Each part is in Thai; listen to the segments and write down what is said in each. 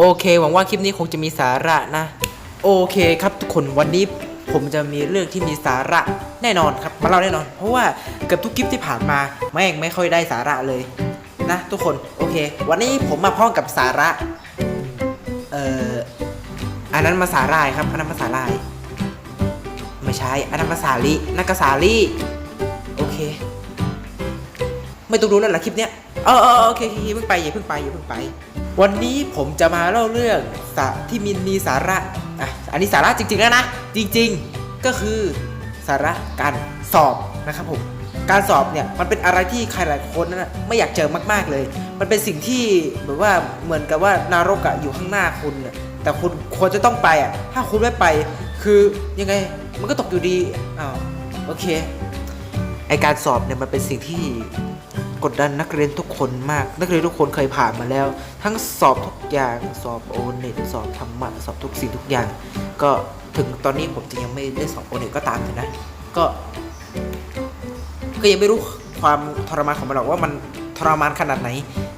โอเค หวังว่าคลิปนี้คงจะมีสาระนะ โอเคครับทุกคนวันนี้ผมจะมีเรื่องที่มีสาระแน่นอนครับมาเล่าแน่นอน เพราะว่าเกือบทุกคลิปที่ผ่านมาแม่งไม่ค่อยได้สาระเลยนะทุกคนโอเค วันนี้ผมมาพร้อมกับสาระเอ่ออันนั้นมาสาหร่ายครับอันนั้นมาสาหร่ายไม่ใช่อันนั้นมาสาลีนักกสาลีโอเค ไม่ต้องรู้แล้วล่ะคลิปเนี้ยเออเออโอเคโอเคโอเคเพิ่งไปอย่าเพิ่งไปอย่าเพิ่งไป วันนี้ผมจะมาเล่าเรื่องสที่มีมีสาระอะอันนี้สาระจริงๆแล้วนะ จริงๆก็คือสาระการสอบนะครับผมการสอบเนี่ยมันเป็นอะไรที่ใครหลายคนนะไม่อยากเจอมากๆเลย มันเป็นสิ่งที่แบบว่าเหมือนกับว่านรกอะอยู่ข้างหน้าคุณน่ะแต่คุณควรจะต้องไปอะถ้าคุณไม่ไป คือยังไงมันก็ตกอยู่ดีอ้าวโอเคไอการสอบเนี่ยมันเป็นสิ่งที่ กดดันนักเรียนทุกคนมาก นักเรียนทุกคนเคยผ่านมาแล้ว ทั้งสอบทุกอย่างสอบโอเน็ตสอบธรรมะสอบทุกสิ่งทุกอย่าง ก็ถึงตอนนี้ผมจะยังไม่ได้สอบโอเน็ตก็ตามเถอะนะ ก็ ก็ยังไม่รู้ความทรมานของมันหรอกว่ามันทรมานขนาดไหน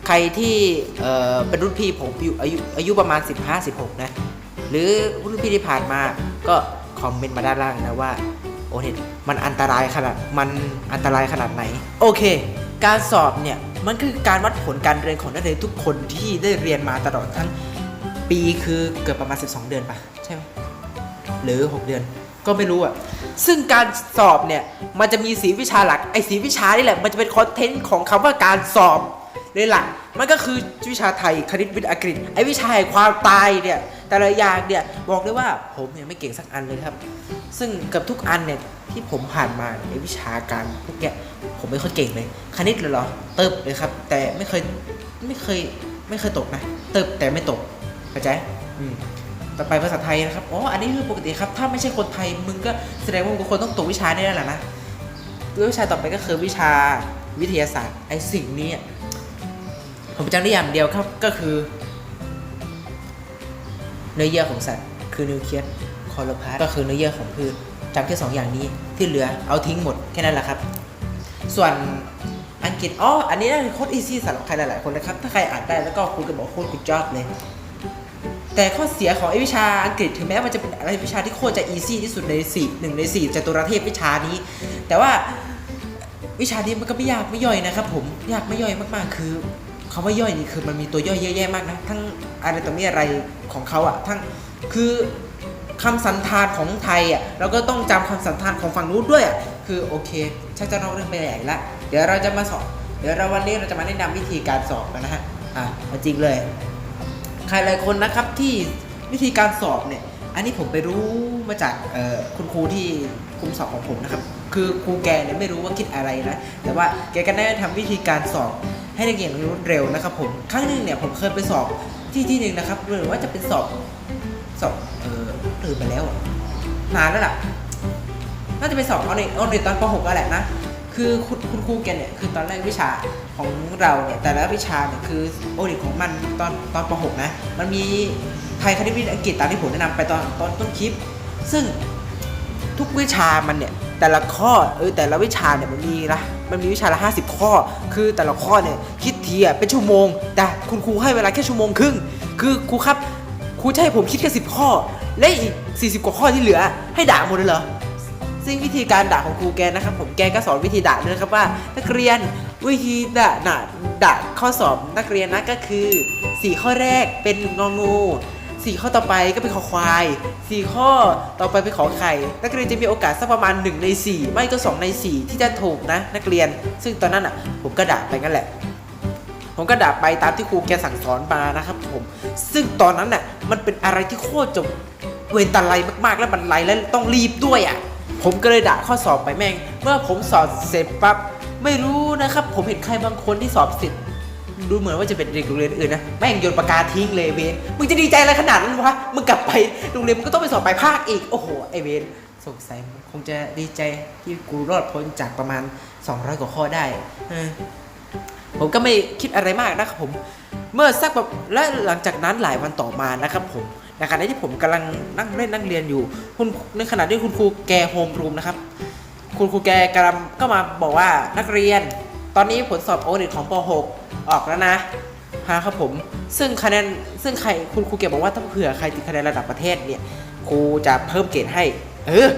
ใครที่เอ่อเป็นรุ่นพี่ผมอยู่อายุอายุประมาณ 15-16 นะ หรือรุ่นพี่ที่ผ่านมาก็คอมเมนต์มาด้านล่างนะว่าโอเน็ตมันอันตรายขนาดมันอันตรายขนาดไหน โอเค การสอบเนี่ยมันคือการวัดผลการเรียนของนักเรียนทุกคนที่ได้เรียนมาตลอดทั้งปีคือเกือบประมาณ 12 เดือนปะใช่ไหมหรือ 6 เดือนก็ไม่รู้อะ ซึ่งการสอบเนี่ย มันจะมีสีวิชาหลัก ไอ้สีวิชานี่แหละ มันจะเป็นคอนเทนต์ของคำว่าการสอบเลยหลัก มันก็คือวิชาไทยคณิตวิทย์อังกฤษ ไอ้วิชาแห่งความตายเนี่ย แต่ละอย่างเนี่ย บอกเลยว่าผมเนี่ยไม่เก่งสักอันเลยครับ ซึ่งเกับทุกอันเนี่ยที่ผมผ่านมาเนี่ยไอ้วิชาการพวกเนี้ยผมไม่ค่อยเก่งเลย คณิตเลยเหรอ เติบเลยครับ แต่ไม่เคยไม่เคยไม่เคยตกนะ เติบแต่ไม่ตกเข้าใจอืมต่อไปภาษาไทยนะครับ อ๋อ อันนี้คือปกติครับ ถ้าไม่ใช่คนไทย มึงก็แสดงว่ามึงควรต้องตกวิชานี้แล้วล่ะนะวิชาต่อไปก็คือวิชาวิทยาศาสตร์ ไอ้สิ่งนี้ ผมจำได้อย่างเดียวครับ ก็คือ เนื้อเยื่อของสัตว์ คือนิวเคลียส คอลพาสก็คือเนื้อเยื่อของพืชจำแค่สองอย่างนี้ที่เหลือเอาทิ้งหมดแค่นั้นแหละครับ ส่วนอังกฤษอ๋ออันนี้น่าจะโคตรอีซี่สำหรับใครหลาย ๆ คนนะครับ ถ้าใครอ่านได้แล้วก็คุณก็บอกโคตรกูจอบเลย แต่ข้อเสียของไอวิชาอังกฤษถึงแม้มันจะเป็นอะไรวิชาที่โคตรจะอีซี่ที่สุดในสี่หนึ่งในสี่จตุรเทพวิชานี้ แต่ว่าวิชานี้มันก็ไม่ยากไม่ย่อยนะครับ ผมยากไม่ย่อยมาก ๆ คือคำว่าย่อยนี่คือมันมีตัวย่อยเยอะแยะมากนะทั้งอะไรต่อมีอะไรของเขาอะทั้งคือ คำสันธานของไทยอะเราก็ต้องจำคำสันธานของฝั่งนู้นด้วยอะคือโอเคชักจะนอกเรื่องไปใหญ่ละเดี๋ยวเราจะมาสอบเดี๋ยวเราวันนี้เราจะมาแนะนำวิธีการสอบกันนะฮะอะเอาจริงเลย ใครหลายคนนะครับที่วิธีการสอบเนี่ยอันนี้ผมไปรู้มาจากคุณครูที่คุมสอบของผมนะครับ คือครูแกเนี่ยไม่รู้ว่าคิดอะไรนะ แต่ว่าแกก็ได้ทำวิธีการสอบให้นักเรียนรวดเร็วนะครับผม ครั้งหนึ่งเนี่ยผมเคยไปสอบที่ที่หนึ่งนะครับหรือว่าจะเป็นสอบสอบ ออลืมไปแล้วนานแล้วล่ะน่าจะไปสอบเอาในเอาในตอนป .6 ก็แหละนะคือคุณคุณครูแกเนี่ยคือตอนแรกวิชาของเราเนี่ยแต่ละวิชาเนี่ยคือโอเน็ตของมันตอนตอนป .6 นะมันมีไทยคณิตวิทย์อังกฤษตามที่ผมแนะนำไปตอนตอนต้นคลิป ซึ่งทุกวิชามันเนี่ยแต่ละข้อเออแต่ละวิชาเนี่ยมันมีละมันมีวิชาละ 50 ข้อ คือแต่ละข้อเนี่ยคิดทีอะเป็นชั่วโมง แต่คุณครูให้เวลาแค่ชั่วโมงครึ่งคือครูครับครูจะให้ผมคิดแค่สิบข้อ และอีก 40 กว่าข้อที่เหลือ ให้ด่าหมดเลยเหรอซึ่งวิธีการด่าของครูแกนะครับผมแกก็สอนวิธีด่าด้วยนะครับว่า นักเรียนวิธีด่าด่าด่าข้อสอบนักเรียนนะก็คือ 4 ข้อแรกเป็นงองูสี่ข้อต่อไปก็เป็นขอควายสี่ข้อต่อไปเป็นขอไข่ นักเรียนจะมีโอกาสสักประมาณ 1 ใน 4 ไม่ก็ 2 ใน 4 ที่จะถูกนะนักเรียน ซึ่งตอนนั้นอะผมก็ด่าไปงั้นแหละ ผมก็ด่าไปตามที่ครูแกสั่งสอนมานะครับผม ซึ่งตอนนั้นน่ะมันเป็นอะไรที่โคตรจะ เวรตาไลมากๆ แล้วมันไลแล้วต้องรีบด้วยอะ ผมก็เลยด่าข้อสอบไปแม่ง เมื่อผมสอบเสร็จปั๊บไม่รู้นะครับ ผมเห็นใครบางคนที่สอบเสร็จดูเหมือนว่าจะเป็นเด็กโรงเรียนอื่นนะแม่งโยนปากกาทิ้งเลยเวนมึงจะดีใจอะไรขนาดนั้นวะมึงกลับไปโรงเรียนมึงก็ต้องไปสอบปลายภาคอีกโอ้โหไอเวนสงสัยคงจะดีใจที่กูรอดพ้นจากประมาณ 200 กว่าข้อได้ผมก็ไม่คิดอะไรมากนะครับผม เมื่อสักแบบและหลังจากนั้นหลายวันต่อมานะครับผม ในขณะที่ผมกำลังนั่งเล่นนั่งเรียนอยู่คุณในขณะที่คุณครูแกโฮมรูมนะครับ คุณครูแกกำลังก็มาบอกว่านักเรียน ตอนนี้ผลสอบโอเน็ตของป .6 ออกแล้วนะฮะครับผม ซึ่งคะแนนซึ่งใครคุณครูเก็บอกว่าถ้าเผื่อใครติดคะแนนระดับประเทศเนี่ยครูจะเพิ่มเกรดให้ เออ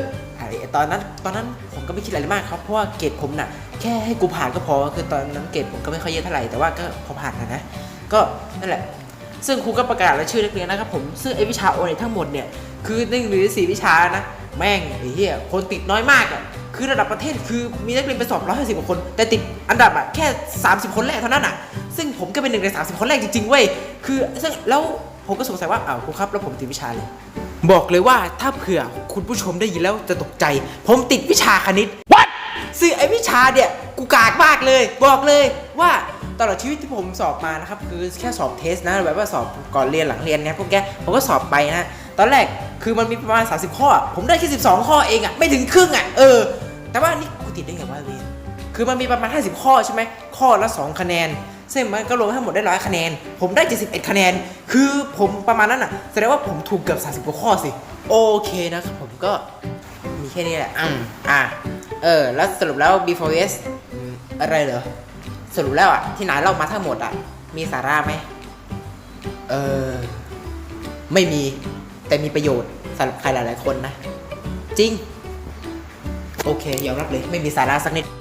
ตอนนั้นตอนนั้นผมก็ไม่คิดอะไรมากครับเพราะว่าเกรดผมน่ะแค่ให้กูผ่านก็พอคือตอนนั้นเกรดผมก็ไม่ค่อยเยอะเท่าไหร่แต่ว่าก็พอผ่านนะนะก็นั่นแหละ ซึ่งครูก็ประกาศรายชื่อนักเรียนนะครับผมซึ่งไอวิชาโอเน็ตทั้งหมดเนี่ยคือหนึ่งหรือสี่วิชานะแม่งไอ้เหี้ยคนติดน้อยมากอะคือระดับประเทศคือมีนักเรียนไปสอบร้อยห้าสิบกว่าคน แต่ติดอันดับอะแค่ 30 คนแรกเท่านั้นอะ ซึ่งผมก็เป็นหนึ่งใน 30 คนแรกจริงๆเว้ยคือซึ่งแล้วผมก็สงสัยว่าอ้าวครูครับแล้วผมติดวิชาเลยบอกเลยว่าถ้าเผื่อคุณผู้ชมได้ยินแล้วจะตกใจ ผมติดวิชาคณิต What ซึ่งไอวิชาเนี่ยกูกากมากเลย บอกเลยว่า ตลอดชีวิตที่ผมสอบมานะครับคือแค่สอบเทสนะแบบว่าสอบก่อนเรียนหลังเรียนไงพวกแกผมก็สอบไปนะตอนแรกคือมันมีประมาณ 30 ข้อ ผมได้แค่12 ข้อเองอะ่ะไม่ถึงครึ่งอะ่ะเออ แต่ว่านี่กูติดได้ไงวะเรียนคือมันมีประมาณ 50 ข้อใช่ไหมข้อละ 2 คะแนนซึ่งมันก็รวมทั้งหมดได้ร้อยคะแนน ผมได้ 71 คะแนน คือผมประมาณนั้นอะ แสดงว่าผมถูกเกือบ30กว่าข้อสิ โอเคนะครับผมก็มีแค่นี้แหละ อืมอะ เออ แล้วสรุปแล้ว B4S อืมอะไรเหรอ สรุปแล้วอะที่นายเล่ามาทั้งหมดอะมีสาระไหมเออไม่มีแต่มีประโยชน์สำหรับใครหลาย ๆ คนนะ จริง โอเคยอมรับเลยไม่มีสาระสักนิด